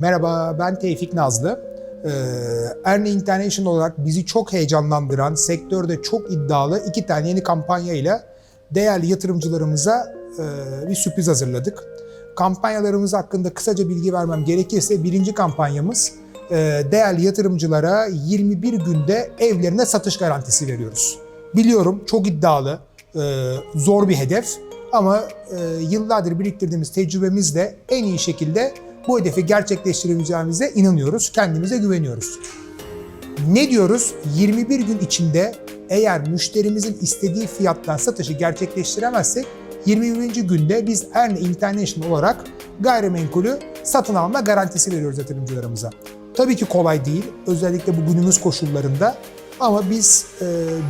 Merhaba, ben Tevfik Nazlı. Ee, Erni International olarak bizi çok heyecanlandıran, sektörde çok iddialı iki tane yeni kampanya ile değerli yatırımcılarımıza e, bir sürpriz hazırladık. Kampanyalarımız hakkında kısaca bilgi vermem gerekirse birinci kampanyamız e, değerli yatırımcılara 21 günde evlerine satış garantisi veriyoruz. Biliyorum çok iddialı, e, zor bir hedef ama yıllardır biriktirdiğimiz tecrübemizle en iyi şekilde bu hedefi gerçekleştirebileceğimize inanıyoruz, kendimize güveniyoruz. Ne diyoruz? 21 gün içinde eğer müşterimizin istediği fiyattan satışı gerçekleştiremezsek 21. günde biz Erne International olarak gayrimenkulü satın alma garantisi veriyoruz yatırımcılarımıza. Tabii ki kolay değil, özellikle bu günümüz koşullarında ama biz e,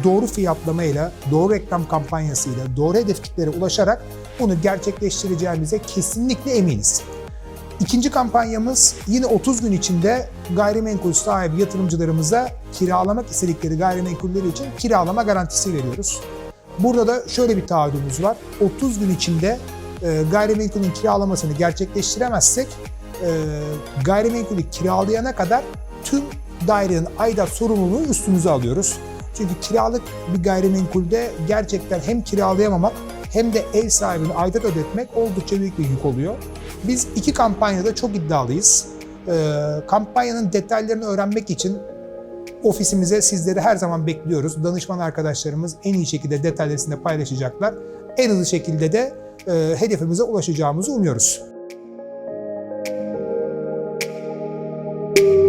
doğru fiyatlamayla, doğru reklam kampanyasıyla, doğru hedef kitlere ulaşarak bunu gerçekleştireceğimize kesinlikle eminiz. İkinci kampanyamız yine 30 gün içinde gayrimenkul sahibi yatırımcılarımıza kiralamak istedikleri gayrimenkulleri için kiralama garantisi veriyoruz. Burada da şöyle bir taahhüdümüz var. 30 gün içinde e, gayrimenkulün kiralamasını gerçekleştiremezsek e, gayrimenkulü kiralayana kadar tüm dairenin aidat sorumluluğunu üstümüze alıyoruz. Çünkü kiralık bir gayrimenkulde gerçekten hem kiralayamamak hem de ev sahibine aidat ödetmek oldukça büyük bir yük oluyor. Biz iki kampanyada çok iddialıyız. Ee, kampanyanın detaylarını öğrenmek için ofisimize sizleri her zaman bekliyoruz. Danışman arkadaşlarımız en iyi şekilde detaylarını paylaşacaklar. En hızlı şekilde de e, hedefimize ulaşacağımızı umuyoruz.